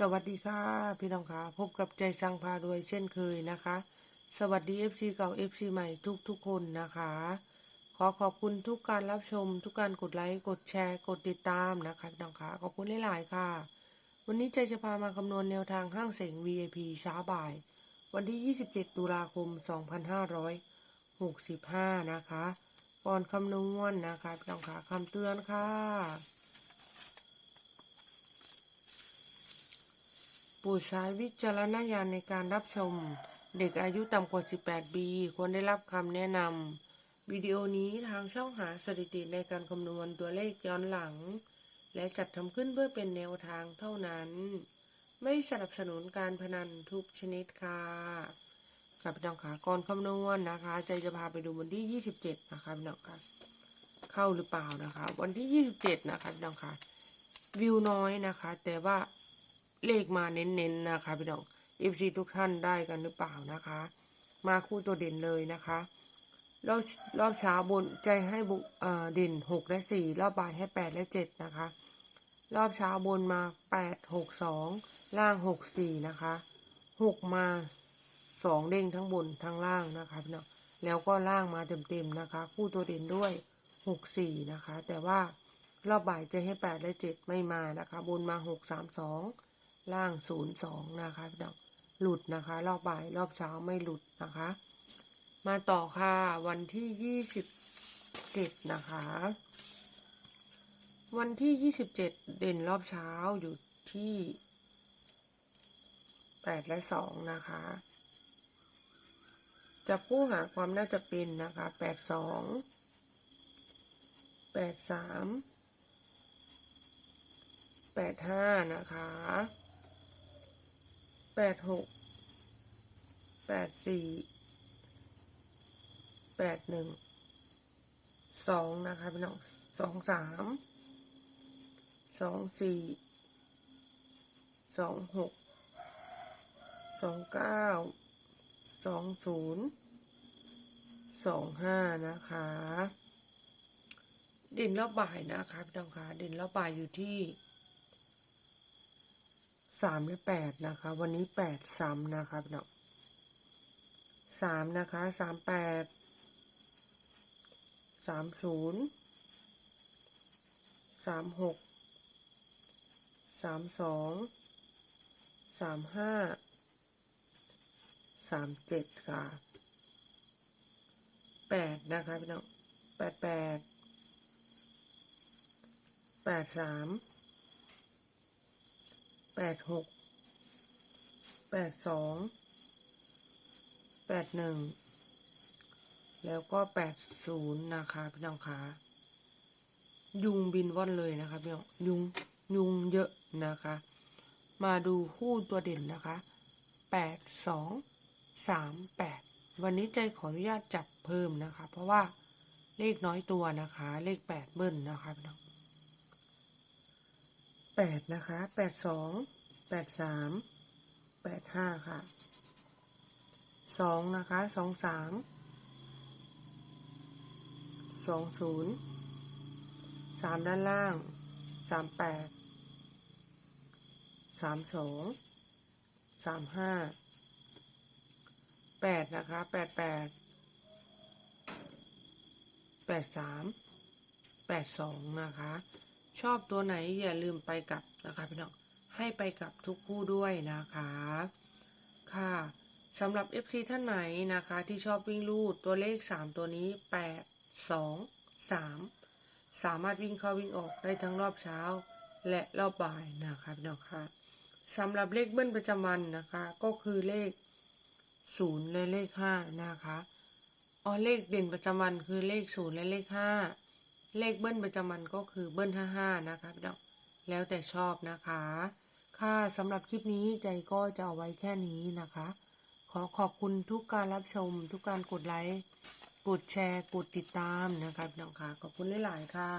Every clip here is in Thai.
สวัสดีค่ะ พี่น้องคะพบกับใจสังพารวยเช่นเคยนะคะ สวัสดี FC เก่า FC ใหม่ทุกทุกคนนะคะ ขอขอบคุณทุกการรับชม ทุกการกดไลค์กดแชร์ กดติดตามนะคะพี่น้องคะขอบคุณหลายๆค่ะ วันนี้ใจจะพามาคำนวณแนวทางห้างเสง VIP ช้าบ่าย วันที่ 27 ตุลาคม 2565 นะคะ ก่อนคำนวณนะคะพี่น้องคะคำเตือนค่ะ ปรดใช้วิจารณญาณในการรับชม เด็กอายุต่ำกว่า 18 ปี ควรได้รับคำแนะนำวิดีโอนี้ทางช่องหาสถิติในการคำนวณตัวเลขย้อนหลัง และจัดทำขึ้นเพื่อเป็นแนวทางเท่านั้น ไม่สนับสนุนการพนันทุกชนิดค่ะกับพี่น้องค่ะก่อนคำนวณนะคะ ใจจะพาไปดูวันที่ 27 นะคะพี่น้องค่ะเข้าหรือเปล่านะคะ วันที่ 27 นะคะพี่น้องค่ะ วิวน้อยนะคะ แต่ว่า เลขมาเน้นๆนนะคะพี่น้องเอฟซีทุกท่านได้กันหรือเปล่านะคะ มาคู่ตัวเด่นเลยนะคะรอบรอบเช้าบนใจให้บุเอ่อเด่นหกและสี่รอบบ่ายให้แปดและเจ็ดนะคะ รอบเช้าบนมาแปดหกสองล่างหกสี่นะคะหกมาสองเด้งทั้งบนทั้งล่างนะคะพี่น้องแล้วก็ล่างมาเต็มๆนะคะ คู่ตัวเด่นด้วยหกสี่นะคะ แต่ว่ารอบบ่ายจะให้แปดและเจ็ดไม่มานะคะ บนมาหกสามสอง ล่างศูนย์สองนะคะพี่น้องหลุดนะคะ รอบบ่ายรอบเช้าไม่หลุดนะคะ มาต่อค่ะ วันที่ยี่สิบเจ็ดนะคะ วันที่ยี่สิบเจ็ดเด่นรอบเช้าอยู่ที่แปดและสองนะคะจะผู้หาความน่าจะเป็นนะคะแปดสองแปดสามแปดห้านะคะ แปดหกแปดสี่แปดหนึ่งสองนะคะพี่น้องสองสามสองสี่สองหกสองเก้าสองศูนย์สองห้านะคะด่นรอบบ่ายนะคะพี่น้องคะด่นรอบบ่ายอยู่ที่ สามและแปดนะคะ วันนี้แปดซ้ำนะคะพี่น้องสามนะคะสามแปดสามศูนย์สามหกสามสองสามห้าสามเจ็ดค่ะแปดนะคะพี่น้องแปดแปดแปดสาม แปดหกแปดสองแปดหนึ่งแล้วก็แปดศูนย์นะคะพี่น้องคะยุงบินว่อนเลยนะคะพี่น้องยุงยุงเยอะนะคะ มาดูคู่ตัวเด่นนะคะแปดสองสามแปดวันนี้ใจขออนุญาตจับเพิ่มนะคะ เพราะว่าเลขน้อยตัวนะคะ เลขแปดเบิ้ลนะคะพี่น้อง แปดนะคะแปดสองแปดสามแปดห้าค่ะสองนะคะสองสามสองศูนย์สามด้านล่างสามแปดสามสองสามห้าแปดนะคะแปดแปดแปดสามแปดสองนะคะ ชอบตัวไหนอย่าลืมไปกลับนะคะพี่น้องให้ไปกับทุกคู่ด้วยนะคะ ค่ะสำหรับ FC ท่านไหนนะคะ ที่ชอบวิ่งลูดตัวเลข 3 ตัวนี้ 8 2 3 สามารถวิ่งเข้าวิ่งออกได้ทั้งรอบเช้า และรอบบ่ายนะคะพี่น้องค่ะสำหรับเลขเบิ้ลประจำวันนะคะ ก็คือเลข 0 และเลข 5 นะคะอ๋อเลขเด่นประจำวันคือเลข 0 และเลข 5 เลขเบิ้ลประจำวันก็คือเบิ้ล55นะคะพี่น้องแล้วแต่ชอบนะคะ ค่ะสำหรับคลิปนี้ใจก็จะเอาไว้แค่นี้นะคะ ขอขอบคุณทุกการรับชม ทุกการกดไลค์กดแชร์กดติดตามนะคะพี่น้องค่ะขอบคุณหลายๆค่ะ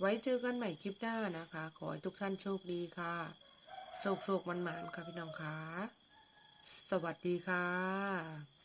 ไว้เจอกันใหม่คลิปหน้านะคะ ขอให้ทุกท่านโชคดีค่ะโชคโชคมันหมานๆค่ะพี่น้องค่ะ สวัสดีค่ะ